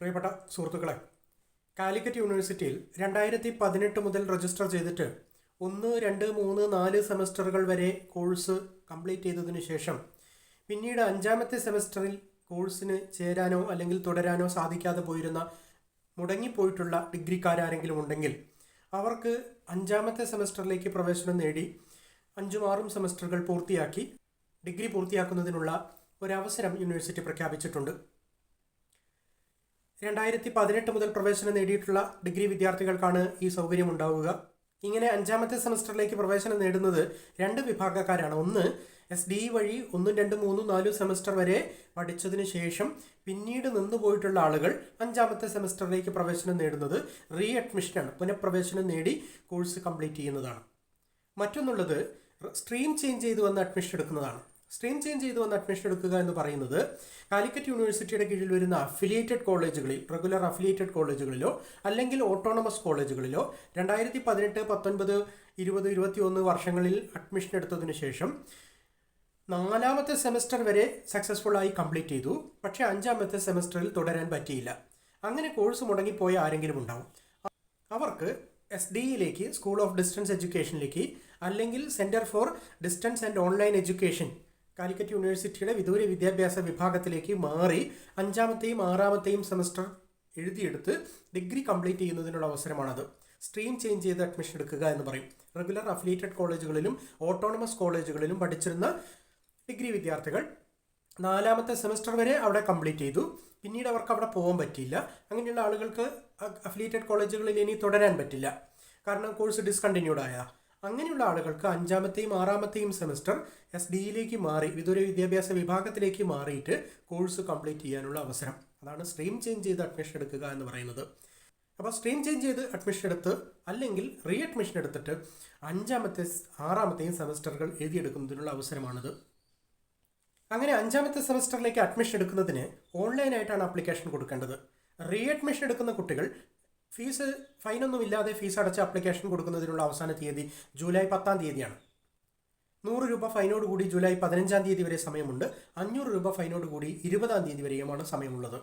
പ്രിയപ്പെട്ട സുഹൃത്തുക്കളെ കാലിക്കറ്റ് യൂണിവേഴ്സിറ്റിയിൽ രണ്ടായിരത്തി പതിനെട്ട് മുതൽ രജിസ്റ്റർ ചെയ്തിട്ട് ഒന്ന് രണ്ട് മൂന്ന് നാല് സെമസ്റ്ററുകൾ വരെ കോഴ്സ് കംപ്ലീറ്റ് ചെയ്തതിന് ശേഷം പിന്നീട് അഞ്ചാമത്തെ സെമസ്റ്ററിൽ കോഴ്സിന് ചേരാനോ അല്ലെങ്കിൽ തുടരാനോ സാധിക്കാതെ പോയിരുന്ന മുടങ്ങിപ്പോയിട്ടുള്ള ഡിഗ്രിക്കാരെങ്കിലും ഉണ്ടെങ്കിൽ അവർക്ക് അഞ്ചാമത്തെ സെമസ്റ്ററിലേക്ക് പ്രവേശനം നേടി അഞ്ചും ആറും സെമസ്റ്ററുകൾ പൂർത്തിയാക്കി ഡിഗ്രി പൂർത്തിയാക്കുന്നതിനുള്ള ഒരവസരം യൂണിവേഴ്സിറ്റി പ്രഖ്യാപിച്ചിട്ടുണ്ട്. രണ്ടായിരത്തി പതിനെട്ട് മുതൽ പ്രവേശനം നേടിയിട്ടുള്ള ഡിഗ്രി വിദ്യാർത്ഥികൾക്കാണ് ഈ സൗകര്യം ഉണ്ടാവുക ഇങ്ങനെ അഞ്ചാമത്തെ സെമസ്റ്ററിലേക്ക് പ്രവേശനം നേടുന്നത് രണ്ട് വിഭാഗക്കാരാണ്. ഒന്ന് എസ് ഡി വഴി ഒന്നും രണ്ടും മൂന്നും നാലും സെമസ്റ്റർ വരെ പഠിച്ചതിന് ശേഷം പിന്നീട് നിന്നുപോയിട്ടുള്ള ആളുകൾ അഞ്ചാമത്തെ സെമസ്റ്ററിലേക്ക് പ്രവേശനം നേടുന്നത് റീ അഡ്മിഷനാണ് പുനഃപ്രവേശനം നേടി കോഴ്സ് കംപ്ലീറ്റ് ചെയ്യുന്നതാണ്. മറ്റൊന്നുള്ളത് സ്ട്രീം ചേഞ്ച് ചെയ്ത് വന്ന് അഡ്മിഷൻ എടുക്കുന്നതാണ്. സ്ട്രീം ചേഞ്ച് ചെയ്തു വന്ന് അഡ്മിഷൻ എടുക്കുക എന്ന് പറയുന്നത് കാലിക്കറ്റ് യൂണിവേഴ്സിറ്റിയുടെ കീഴിൽ വരുന്ന അഫിലിയേറ്റഡ് കോളേജുകളിൽ റെഗുലർ അഫിലിയേറ്റഡ് കോളേജുകളിലോ അല്ലെങ്കിൽ ഓട്ടോണമസ് കോളേജുകളിലോ രണ്ടായിരത്തി പതിനെട്ട് പത്തൊൻപത് ഇരുപത് ഇരുപത്തി ഒന്ന് വർഷങ്ങളിൽ അഡ്മിഷൻ എടുത്തതിന് ശേഷം നാലാമത്തെ സെമസ്റ്റർ വരെ സക്സസ്ഫുൾ ആയി കംപ്ലീറ്റ് ചെയ്തു. പക്ഷേ അഞ്ചാമത്തെ സെമസ്റ്ററിൽ തുടരാൻ പറ്റിയില്ല. അങ്ങനെ കോഴ്സ് മുടങ്ങിപ്പോയ ആരെങ്കിലും ഉണ്ടാവും. അവർക്ക് എസ് ഡിയിലേക്ക് സ്കൂൾ ഓഫ് ഡിസ്റ്റൻസ് എഡ്യൂക്കേഷനിലേക്ക് അല്ലെങ്കിൽ centre for distance and online education Calicut യൂണിവേഴ്സിറ്റിയുടെ വിദൂര വിദ്യാഭ്യാസ വിഭാഗത്തിലേക്ക് മാറി അഞ്ചാമത്തെയും ആറാമത്തെയും സെമസ്റ്റർ എഴുതിയെടുത്ത് ഡിഗ്രി കംപ്ലീറ്റ് ചെയ്യുന്നതിനുള്ള അവസരമാണത്. സ്ട്രീം ചേഞ്ച് ചെയ്ത് അഡ്മിഷൻ എടുക്കുക എന്ന് പറയും. റെഗുലർ അഫിലിയേറ്റഡ് കോളേജുകളിലും ഓട്ടോണമസ് കോളേജുകളിലും പഠിച്ചിരുന്ന ഡിഗ്രി വിദ്യാർത്ഥികൾ നാലാമത്തെ സെമസ്റ്റർ വരെ അവിടെ കംപ്ലീറ്റ് ചെയ്തു. പിന്നീട് അവർക്ക് അവിടെ പോകാൻ പറ്റിയില്ല. അങ്ങനെയുള്ള ആളുകൾക്ക് അഫിലിയേറ്റഡ് കോളേജുകളിൽ ഇനി തുടരാൻ പറ്റില്ല. കാരണം കോഴ്സ് ഡിസ്കണ്ടിന്യൂഡ് ആയ അങ്ങനെയുള്ള ആളുകൾക്ക് അഞ്ചാമത്തെയും ആറാമത്തെയും സെമസ്റ്റർ എസ് ഡിയിലേക്ക് മാറി വിദൂര വിദ്യാഭ്യാസ വിഭാഗത്തിലേക്ക് മാറിയിട്ട് കോഴ്സ് കംപ്ലീറ്റ് ചെയ്യാനുള്ള അവസരം. അതാണ് സ്ട്രീം ചേഞ്ച് ചെയ്ത് അഡ്മിഷൻ എടുക്കുക എന്ന് പറയുന്നത്. അപ്പോൾ സ്ട്രീം ചേഞ്ച് ചെയ്ത് അഡ്മിഷൻ എടുത്ത് അല്ലെങ്കിൽ റീ അഡ്മിഷൻ എടുത്തിട്ട് അഞ്ചാമത്തെ ആറാമത്തെയും സെമസ്റ്ററുകൾ എഴുതിയെടുക്കുന്നതിനുള്ള അവസരമാണിത്. അങ്ങനെ അഞ്ചാമത്തെ സെമസ്റ്ററിലേക്ക് അഡ്മിഷൻ എടുക്കുന്നതിന് ഓൺലൈനായിട്ടാണ് ആപ്ലിക്കേഷൻ കൊടുക്കേണ്ടത്. റീ അഡ്മിഷൻ എടുക്കുന്ന കുട്ടികൾ ഫീസ് ഫൈനൊന്നും ഇല്ലാതെ ഫീസ് അടച്ച് അപ്ലിക്കേഷൻ കൊടുക്കുന്നതിനുള്ള അവസാന തീയതി ജൂലൈ പത്താം തീയതിയാണ്. നൂറ് രൂപ ഫൈനോട് കൂടി ജൂലൈ പതിനഞ്ചാം തീയതി വരെ സമയമുണ്ട്. അഞ്ഞൂറ് രൂപ ഫൈനോട് കൂടി ഇരുപതാം തീയതി വരെയുമാണ് സമയമുള്ളത്.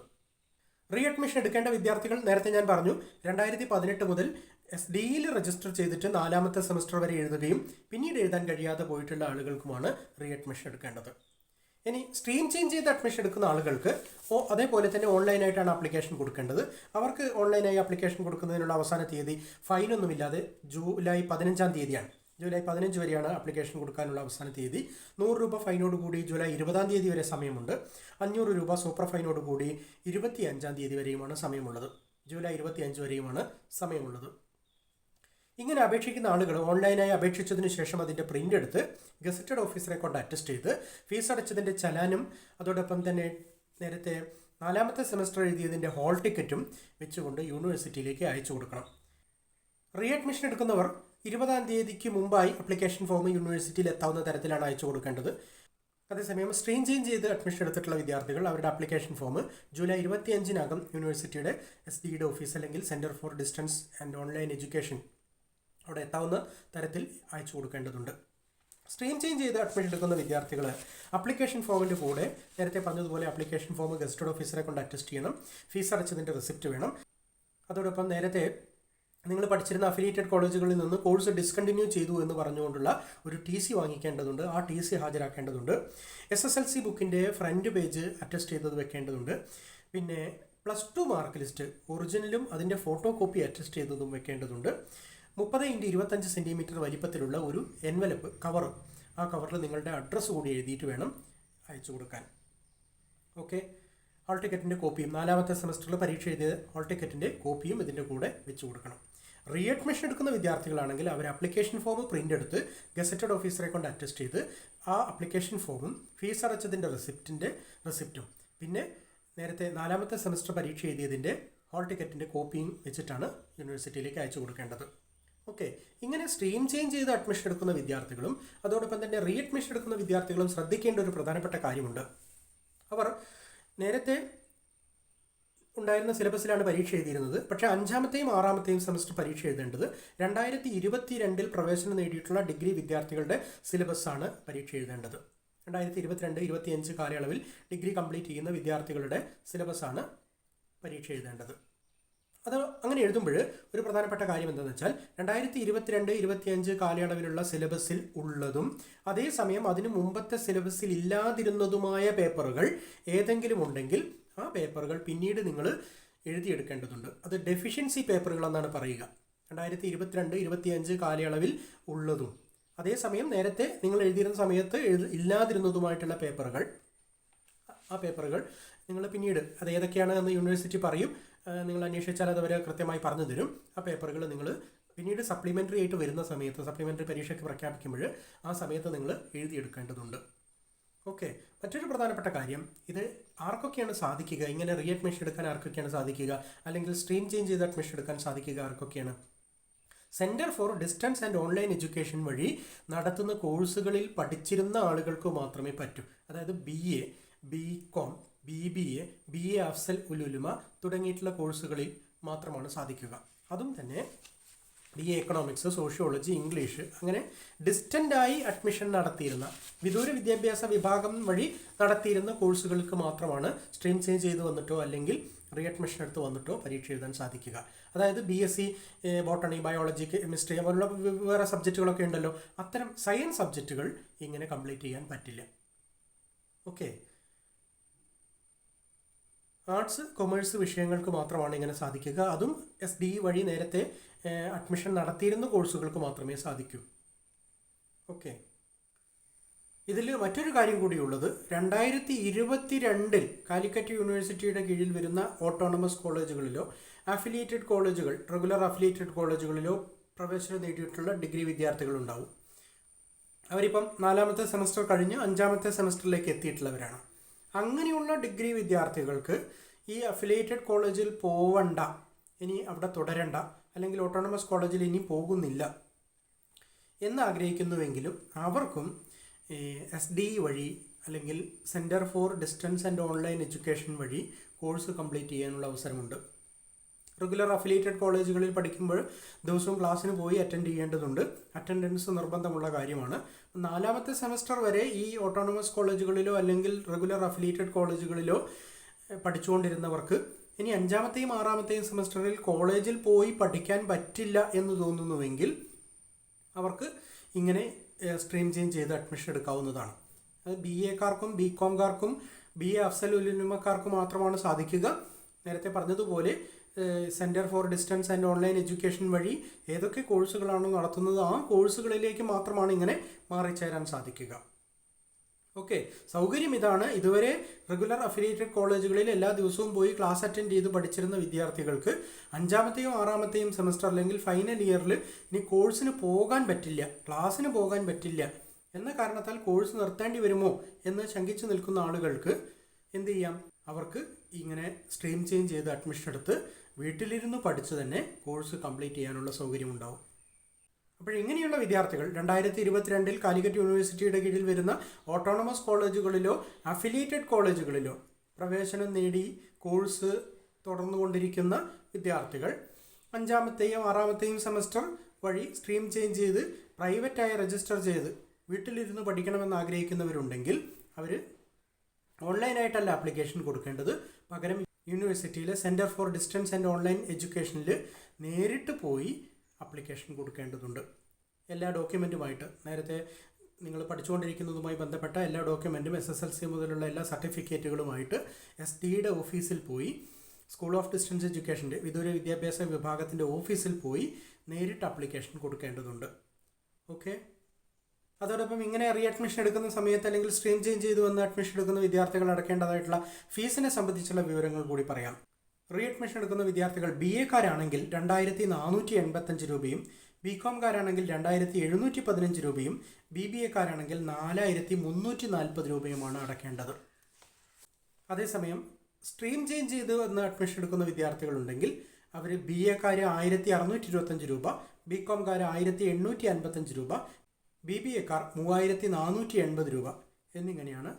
റീ അഡ്മിഷൻ എടുക്കേണ്ട വിദ്യാർത്ഥികൾ നേരത്തെ ഞാൻ പറഞ്ഞു രണ്ടായിരത്തി പതിനെട്ട് മുതൽ എസ് ഡിയിൽ രജിസ്റ്റർ ചെയ്തിട്ട് നാലാമത്തെ സെമസ്റ്റർ വരെ എഴുതുകയും പിന്നീട് എഴുതാൻ കഴിയാതെ പോയിട്ടുള്ള ആളുകൾക്കുമാണ് റീ അഡ്മിഷൻ എടുക്കേണ്ടത്. ഇനി സ്ട്രീം ചേഞ്ച് ചെയ്ത് അഡ്മിഷൻ എടുക്കുന്ന ആളുകൾക്ക് ഓ അതേപോലെ തന്നെ ഓൺലൈനായിട്ടാണ് ആപ്ലിക്കേഷൻ കൊടുക്കേണ്ടത്. അവർക്ക് ഓൺലൈനായി ആപ്ലിക്കേഷൻ കൊടുക്കുന്നതിനുള്ള അവസാന തീയതി ഫൈനൊന്നുമില്ലാതെ ജൂലൈ പതിനഞ്ചാം തീയതിയാണ്. ജൂലൈ പതിനഞ്ച് വരെയാണ് ആപ്ലിക്കേഷൻ കൊടുക്കാനുള്ള അവസാന തീയതി. നൂറ് രൂപ ഫൈനോട് കൂടി ജൂലൈ ഇരുപതാം തീയതി വരെ സമയമുണ്ട്. അഞ്ഞൂറ് രൂപ സൂപ്പർ ഫൈനോട് കൂടി ഇരുപത്തി അഞ്ചാം തീയതി വരെയുമാണ് സമയമുള്ളത്. ജൂലൈ ഇരുപത്തി അഞ്ച് വരെയുമാണ് സമയമുള്ളത്. ഇങ്ങനെ അപേക്ഷിക്കുന്ന ആളുകൾ ഓൺലൈനായി അപേക്ഷിച്ചതിന് ശേഷം അതിന്റെ പ്രിന്റ് എടുത്ത് ഗസറ്റഡ് ഓഫീസറെ കൊണ്ട് അറ്റസ്റ്റ് ചെയ്ത് ഫീസ് അടച്ചതിന്റെ ചലാനും അതോടൊപ്പം തന്നെ നേരത്തെ നാലാമത്തെ സെമസ്റ്റർ എഴുതിയതിന്റെ ഹോൾ ടിക്കറ്റും വെച്ചുകൊണ്ട് യൂണിവേഴ്സിറ്റിയിലേക്ക് അയച്ചു കൊടുക്കണം. റീ അഡ്മിഷൻ എടുക്കുന്നവർ ഇരുപതാം തീയതിക്ക് മുമ്പായി അപ്ലിക്കേഷൻ ഫോം യൂണിവേഴ്സിറ്റിയിൽ എത്താവുന്ന തരത്തിലാണ് അയച്ചു കൊടുക്കേണ്ടത്. അതേസമയം സ്ട്രീം ചേഞ്ച് ചെയ്ത് അഡ്മിഷൻ എടുത്തിട്ടുള്ള വിദ്യാർത്ഥികൾ അവരുടെ അപ്ലിക്കേഷൻ ഫോം ജൂലൈ ഇരുപത്തിയഞ്ചിനകം യൂണിവേഴ്സിറ്റിയുടെ എസ് ഡിയുടെ ഓഫീസ് അല്ലെങ്കിൽ centre for distance and online education അവിടെ എത്താവുന്ന തരത്തിൽ അയച്ചു കൊടുക്കേണ്ടതുണ്ട്. സ്ട്രീം ചേഞ്ച് ചെയ്ത് അഡ്മിഷൻ എടുക്കുന്ന വിദ്യാർത്ഥികൾ അപ്ലിക്കേഷൻ ഫോമിന്റെ കൂടെ നേരത്തെ പറഞ്ഞതുപോലെ അപ്ലിക്കേഷൻ ഫോം ഗസ്റ്റഡ് ഓഫീസറെ കൊണ്ട് അറ്റസ്റ്റ് ചെയ്യണം. ഫീസ് അടച്ചതിന്റെ റിസിപ്റ്റ് വേണം. അതോടൊപ്പം നേരത്തെ നിങ്ങൾ പഠിച്ചിരുന്ന അഫിലിയേറ്റഡ് കോളേജുകളിൽ നിന്ന് കോഴ്സ് ഡിസ്കണ്ടിന്യൂ ചെയ്തു എന്ന് പറഞ്ഞുകൊണ്ടുള്ള ഒരു ടി സി വാങ്ങിക്കേണ്ടതുണ്ട്. ആ ടി സി ഹാജരാക്കേണ്ടതുണ്ട്. എസ് എസ് എൽ സി ബുക്കിന്റെ ഫ്രണ്ട് പേജ് അറ്റസ്റ്റ് ചെയ്തത് വെക്കേണ്ടതുണ്ട്. പിന്നെ പ്ലസ് ടു മാർക്ക് ലിസ്റ്റ് ഒറിജിനലും അതിന്റെ ഫോട്ടോ കോപ്പി അറ്റസ്റ്റ് ചെയ്തതും വെക്കേണ്ടതുണ്ട്. മുപ്പത് ഇന്റു ഇരുപത്തഞ്ച് സെന്റിമീറ്റർ വലിപ്പത്തിലുള്ള ഒരു എൻവലപ്പ് കവർ ആ കവറിൽ നിങ്ങളുടെ അഡ്രസ്സ് കൂടി എഴുതിയിട്ട് വേണം അയച്ചു കൊടുക്കാൻ. ഓക്കെ ഹാൾ ടിക്കറ്റിന്റെ കോപ്പിയും നാലാമത്തെ സെമസ്റ്ററിൽ പരീക്ഷ എഴുതിയ ഹാൾ ടിക്കറ്റിന്റെ കോപ്പിയും ഇതിന്റെ കൂടെ വെച്ച് കൊടുക്കണം. റീ അഡ്മിഷൻ എടുക്കുന്ന വിദ്യാർത്ഥികളാണെങ്കിൽ അവർ അപ്ലിക്കേഷൻ ഫോം പ്രിന്റ് എടുത്ത് ഗസറ്റഡ് ഓഫീസറെ കൊണ്ട് അറ്റസ്റ്റ് ചെയ്ത് ആ അപ്ലിക്കേഷൻ ഫോമും ഫീസ് അടച്ചതിന്റെ റെസിപ്റ്റിന്റെ റെസിപ്റ്റും പിന്നെ നേരത്തെ നാലാമത്തെ സെമസ്റ്റർ പരീക്ഷ എഴുതിയതിന്റെ ഹാൾ ടിക്കറ്റിന്റെ കോപ്പിയും വെച്ചിട്ടാണ് യൂണിവേഴ്സിറ്റിയിലേക്ക് അയച്ചു കൊടുക്കേണ്ടത്. ഓക്കെ ഇങ്ങനെ സ്ട്രീം ചേഞ്ച് ചെയ്ത് അഡ്മിഷൻ എടുക്കുന്ന വിദ്യാർത്ഥികളും അതോടൊപ്പം തന്നെ റീ അഡ്മിഷൻ എടുക്കുന്ന വിദ്യാർത്ഥികളും ശ്രദ്ധിക്കേണ്ട ഒരു പ്രധാനപ്പെട്ട കാര്യമുണ്ട്. അവർ നേരത്തെ ഉണ്ടായിരുന്ന സിലബസിലാണ് പരീക്ഷ എഴുതിയിരുന്നത്. പക്ഷേ അഞ്ചാമത്തെയും ആറാമത്തെയും സെമസ്റ്റർ പരീക്ഷ എഴുതേണ്ടത് രണ്ടായിരത്തി ഇരുപത്തി രണ്ടിൽ പ്രവേശനം നേടിയിട്ടുള്ള ഡിഗ്രി വിദ്യാർത്ഥികളുടെ സിലബസാണ് പരീക്ഷ എഴുതേണ്ടത്. രണ്ടായിരത്തി ഇരുപത്തിരണ്ട് ഇരുപത്തിയഞ്ച് കാലയളവിൽ ഡിഗ്രി കംപ്ലീറ്റ് ചെയ്യുന്ന വിദ്യാർത്ഥികളുടെ സിലബസാണ് പരീക്ഷ എഴുതേണ്ടത്. അത് അങ്ങനെ എഴുതുമ്പോൾ ഒരു പ്രധാനപ്പെട്ട കാര്യം എന്താണെന്ന് വെച്ചാൽ രണ്ടായിരത്തി ഇരുപത്തിരണ്ട് ഇരുപത്തിയഞ്ച് കാലയളവിലുള്ള സിലബസിൽ ഉള്ളതും അതേസമയം അതിനു മുമ്പത്തെ സിലബസിൽ ഇല്ലാതിരുന്നതുമായ പേപ്പറുകൾ ഏതെങ്കിലും ഉണ്ടെങ്കിൽ ആ പേപ്പറുകൾ പിന്നീട് നിങ്ങൾ എഴുതിയെടുക്കേണ്ടതുണ്ട്. അത് ഡെഫിഷ്യൻസി പേപ്പറുകൾ എന്നാണ് പറയുക. രണ്ടായിരത്തി ഇരുപത്തിരണ്ട് ഇരുപത്തിയഞ്ച് കാലയളവിൽ ഉള്ളതും. അതേസമയം നേരത്തെ നിങ്ങൾ എഴുതിയിരുന്ന സമയത്ത് എഴുതി ഇല്ലാതിരുന്നതുമായിട്ടുള്ള പേപ്പറുകൾ ആ പേപ്പറുകൾ നിങ്ങൾ പിന്നീട് അത് ഏതൊക്കെയാണ് എന്ന് യൂണിവേഴ്സിറ്റി പറയും. നിങ്ങൾ അന്വേഷിച്ചാൽ അത് അവർ കൃത്യമായി പറഞ്ഞു തരും. ആ പേപ്പറുകൾ നിങ്ങൾ പിന്നീട് സപ്ലിമെന്ററി ആയിട്ട് വരുന്ന സമയത്ത് സപ്ലിമെന്ററി പരീക്ഷയ്ക്ക് പ്രഖ്യാപിക്കുമ്പോൾ ആ സമയത്ത് നിങ്ങൾ എഴുതിയെടുക്കേണ്ടതുണ്ട്. ഓക്കെ മറ്റൊരു പ്രധാനപ്പെട്ട കാര്യം ഇത് ആർക്കൊക്കെയാണ് സാധിക്കുക? ഇങ്ങനെ റീ അഡ്മിഷൻ എടുക്കാൻ ആർക്കൊക്കെയാണ് സാധിക്കുക? അല്ലെങ്കിൽ സ്ട്രീം ചേഞ്ച് ചെയ്ത് അഡ്മിഷൻ എടുക്കാൻ സാധിക്കുക ആർക്കൊക്കെയാണ്? Centre for distance and online education വഴി നടത്തുന്ന കോഴ്സുകളിൽ പഠിച്ചിരുന്ന ആളുകൾക്ക് മാത്രമേ പറ്റൂ. അതായത് B A B com B B A B A Afzal ഉലുലുമ തുടങ്ങിയിട്ടുള്ള കോഴ്സുകളിൽ മാത്രമാണ് സാധിക്കുക. അതും തന്നെ B A economics sociology English അങ്ങനെ ഡിസ്റ്റന്റായി അഡ്മിഷൻ നടത്തിയിരുന്ന വിദൂര വിദ്യാഭ്യാസ വിഭാഗം വഴി നടത്തിയിരുന്ന കോഴ്സുകൾക്ക് മാത്രമാണ് സ്ട്രീം ചേഞ്ച് ചെയ്ത് വന്നിട്ടോ അല്ലെങ്കിൽ റീ അഡ്മിഷൻ എടുത്ത് വന്നിട്ടോ പരീക്ഷ എഴുതാൻ സാധിക്കുക. അതായത് B S C botany biology chemistry പോലുള്ള വേ- വേറെ സബ്ജക്റ്റുകളൊക്കെ ഉണ്ടല്ലോ. അത്തരം സയൻസ് സബ്ജക്റ്റുകൾ ഇങ്ങനെ കംപ്ലീറ്റ് ചെയ്യാൻ പറ്റില്ല. ഓക്കെ ആർട്സ് കൊമേഴ്സ് വിഷയങ്ങൾക്ക് മാത്രമാണ് ഇങ്ങനെ സാധിക്കുക. അതും എസ് ഡി വഴി നേരത്തെ അഡ്മിഷൻ നടത്തിയിരുന്ന കോഴ്സുകൾക്ക് മാത്രമേ സാധിക്കൂ. ഓക്കെ. ഇതിൽ മറ്റൊരു കാര്യം കൂടിയുള്ളത് രണ്ടായിരത്തി ഇരുപത്തി രണ്ടിൽ കാലിക്കറ്റ് യൂണിവേഴ്സിറ്റിയുടെ കീഴിൽ വരുന്ന ഓട്ടോണമസ് കോളേജുകളിലോ അഫിലിയേറ്റഡ് കോളേജുകൾ റെഗുലർ അഫിലിയേറ്റഡ് കോളേജുകളിലോ പ്രവേശനം നേടിയിട്ടുള്ള ഡിഗ്രി വിദ്യാർത്ഥികളുണ്ടാവും. അവരിപ്പം നാലാമത്തെ സെമസ്റ്റർ കഴിഞ്ഞ് അഞ്ചാമത്തെ സെമസ്റ്ററിലേക്ക് എത്തിയിട്ടുള്ളവരാണ്. അങ്ങനെയുള്ള ഡിഗ്രി വിദ്യാർത്ഥികൾക്ക് ഈ അഫിലിയേറ്റഡ് കോളേജിൽ പോവണ്ട ഇനി അവിടെ തുടരണ്ട അല്ലെങ്കിൽ ഓട്ടോണമസ് കോളേജിൽ ഇനി പോകുന്നില്ല എന്ന് ആഗ്രഹിക്കുന്നുവെങ്കിലും അവർക്കും എസ് ഡി വഴി അല്ലെങ്കിൽ centre for distance and online education വഴി കോഴ്സ് കംപ്ലീറ്റ് ചെയ്യാനുള്ള അവസരമുണ്ട്. റെഗുലർ അഫിലിയേറ്റഡ് കോളേജുകളിൽ പഠിക്കുമ്പോൾ ദിവസവും ക്ലാസ്സിന് പോയി അറ്റൻഡ് ചെയ്യേണ്ടതുണ്ട്. അറ്റൻഡൻസ് നിർബന്ധമുള്ള കാര്യമാണ്. നാലാമത്തെ സെമസ്റ്റർ വരെ ഈ ഓട്ടോണമസ് കോളേജുകളിലോ അല്ലെങ്കിൽ റെഗുലർ അഫിലിയേറ്റഡ് കോളേജുകളിലോ പഠിച്ചുകൊണ്ടിരുന്നവർക്ക് ഇനി അഞ്ചാമത്തെയും ആറാമത്തെയും സെമസ്റ്ററിൽ കോളേജിൽ പോയി പഠിക്കാൻ പറ്റില്ല എന്ന് തോന്നുന്നുവെങ്കിൽ അവർക്ക് ഇങ്ങനെ സ്ട്രീം ചേഞ്ച് ചെയ്ത് അഡ്മിഷൻ എടുക്കാവുന്നതാണ്. അത് ബി എക്കാർക്കും ബി കോംകാർക്കും ബി എ അഫ്സൽ ഉലുമക്കാർക്കും മാത്രമാണ് സാധിക്കുക. നേരത്തെ പറഞ്ഞതുപോലെ centre for distance and online education വഴി ഏതൊക്കെ കോഴ്സുകളാണോ നടത്തുന്നത് ആ കോഴ്സുകളിലേക്ക് മാത്രമാണ് ഇങ്ങനെ മാറിച്ചേരാൻ സാധിക്കുക. ഓക്കെ സൗകര്യം ഇതാണ്. ഇതുവരെ റെഗുലർ അഫിലിയേറ്റഡ് കോളേജുകളിൽ എല്ലാ ദിവസവും പോയി ക്ലാസ് അറ്റൻഡ് ചെയ്ത് പഠിച്ചിരുന്ന വിദ്യാർത്ഥികൾക്ക് അഞ്ചാമത്തെയും ആറാമത്തെയും സെമസ്റ്റർ അല്ലെങ്കിൽ ഫൈനൽ ഇയറിൽ ഇനി കോഴ്സിന് പോകാൻ പറ്റില്ല ക്ലാസ്സിന് പോകാൻ പറ്റില്ല എന്ന കാരണത്താൽ കോഴ്സ് നിർത്തേണ്ടി വരുമോ എന്ന് ശങ്കിച്ചു നിൽക്കുന്ന ആളുകൾക്ക് എന്ത് ചെയ്യാം? അവർക്ക് ഇങ്ങനെ സ്ട്രീം ചേഞ്ച് ചെയ്ത് അഡ്മിഷൻ എടുത്ത് വീട്ടിലിരുന്ന് പഠിച്ച് തന്നെ കോഴ്സ് കംപ്ലീറ്റ് ചെയ്യാനുള്ള സൗകര്യം ഉണ്ടാവും അപ്പോൾ ഇങ്ങനെയുള്ള വിദ്യാർത്ഥികൾ രണ്ടായിരത്തി ഇരുപത്തിരണ്ടിൽ കാലിക്കറ്റ് യൂണിവേഴ്സിറ്റിയുടെ കീഴിൽ വരുന്ന ഓട്ടോണമസ് കോളേജുകളിലോ അഫിലിയേറ്റഡ് കോളേജുകളിലോ പ്രവേശനം നേടി കോഴ്സ് തുടർന്നുകൊണ്ടിരിക്കുന്ന വിദ്യാർത്ഥികൾ അഞ്ചാമത്തെയും ആറാമത്തെയും സെമസ്റ്റർ വഴി സ്ട്രീം ചേഞ്ച് ചെയ്ത് പ്രൈവറ്റായി രജിസ്റ്റർ ചെയ്ത് വീട്ടിലിരുന്ന് പഠിക്കണമെന്ന് ആഗ്രഹിക്കുന്നവരുണ്ടെങ്കിൽ അവർ ഓൺലൈനായിട്ടല്ല ആപ്ലിക്കേഷൻ കൊടുക്കേണ്ടത്. പകരം യൂണിവേഴ്സിറ്റിയിലെ centre for distance and online എഡ്യൂക്കേഷനിൽ നേരിട്ട് പോയി അപ്ലിക്കേഷൻ കൊടുക്കേണ്ടതുണ്ട്. എല്ലാ ഡോക്യുമെന്റുമായിട്ട് നേരത്തെ നിങ്ങൾ പഠിച്ചുകൊണ്ടിരിക്കുന്നതുമായി ബന്ധപ്പെട്ട എല്ലാ ഡോക്യുമെന്റും എസ് എസ് എൽ സി മുതലുള്ള എല്ലാ സർട്ടിഫിക്കറ്റുകളുമായിട്ട് എസ് ഡിയുടെ ഓഫീസിൽ പോയി സ്കൂൾ ഓഫ് ഡിസ്റ്റൻസ് എഡ്യൂക്കേഷന്റെ വിദൂര വിദ്യാഭ്യാസ വിഭാഗത്തിന്റെ ഓഫീസിൽ പോയി നേരിട്ട് അപ്ലിക്കേഷൻ കൊടുക്കേണ്ടതുണ്ട്. ഓക്കെ അതോടൊപ്പം ഇങ്ങനെ റീ അഡ്മിഷൻ എടുക്കുന്ന സമയത്ത് അല്ലെങ്കിൽ സ്ട്രീം ചേഞ്ച് ചെയ്ത് വന്ന് അഡ്മിഷൻ എടുക്കുന്ന വിദ്യാർത്ഥികൾ അടക്കേണ്ടതായിട്ടുള്ള ഫീസിനെ സംബന്ധിച്ചുള്ള വിവരങ്ങൾ കൂടി പറയാം. റീ അഡ്മിഷൻ എടുക്കുന്ന വിദ്യാർത്ഥികൾ ബി എക്കാരാണെങ്കിൽ രണ്ടായിരത്തി നാനൂറ്റി എൺപത്തഞ്ച് രൂപയും ബി കോംകാരാണെങ്കിൽ രണ്ടായിരത്തി എഴുന്നൂറ്റി പതിനഞ്ച് രൂപയും ബി ബി എക്കാരാണെങ്കിൽ നാലായിരത്തി മുന്നൂറ്റി നാൽപ്പത് രൂപയുമാണ് അടക്കേണ്ടത്. അതേസമയം സ്ട്രീം ചേഞ്ച് ചെയ്ത് വന്ന് അഡ്മിഷൻ എടുക്കുന്ന വിദ്യാർത്ഥികളുണ്ടെങ്കിൽ അവർ ബി എക്കാർ ആയിരത്തി അറുന്നൂറ്റി ഇരുപത്തഞ്ച് രൂപ ബി കോംകാർ ആയിരത്തി എണ്ണൂറ്റി അൻപത്തഞ്ച് രൂപ ബി ബി എക്കാർ മൂവായിരത്തി നാനൂറ്റി എൺപത് രൂപ എന്നിങ്ങനെയാണ്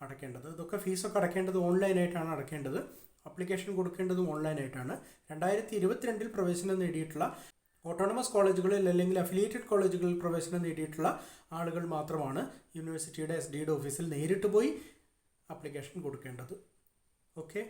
അടയ്ക്കേണ്ടത് ഇതൊക്കെ ഫീസൊക്കെ അടയ്ക്കേണ്ടത് ഓൺലൈനായിട്ടാണ് അടയ്ക്കേണ്ടത് അപ്ലിക്കേഷൻ കൊടുക്കേണ്ടതും ഓൺലൈനായിട്ടാണ്. രണ്ടായിരത്തി ഇരുപത്തിരണ്ടിൽ പ്രവേശനം നേടിയിട്ടുള്ള ഓട്ടോണമസ് കോളേജുകളിൽ അല്ലെങ്കിൽ അഫിലിയേറ്റഡ് കോളേജുകളിൽ പ്രവേശനം നേടിയിട്ടുള്ള ആളുകൾ മാത്രമാണ് യൂണിവേഴ്സിറ്റിയുടെ എസ് ഡിയുടെ ഓഫീസിൽ നേരിട്ട് പോയി അപ്ലിക്കേഷൻ കൊടുക്കേണ്ടത്. ഓക്കെ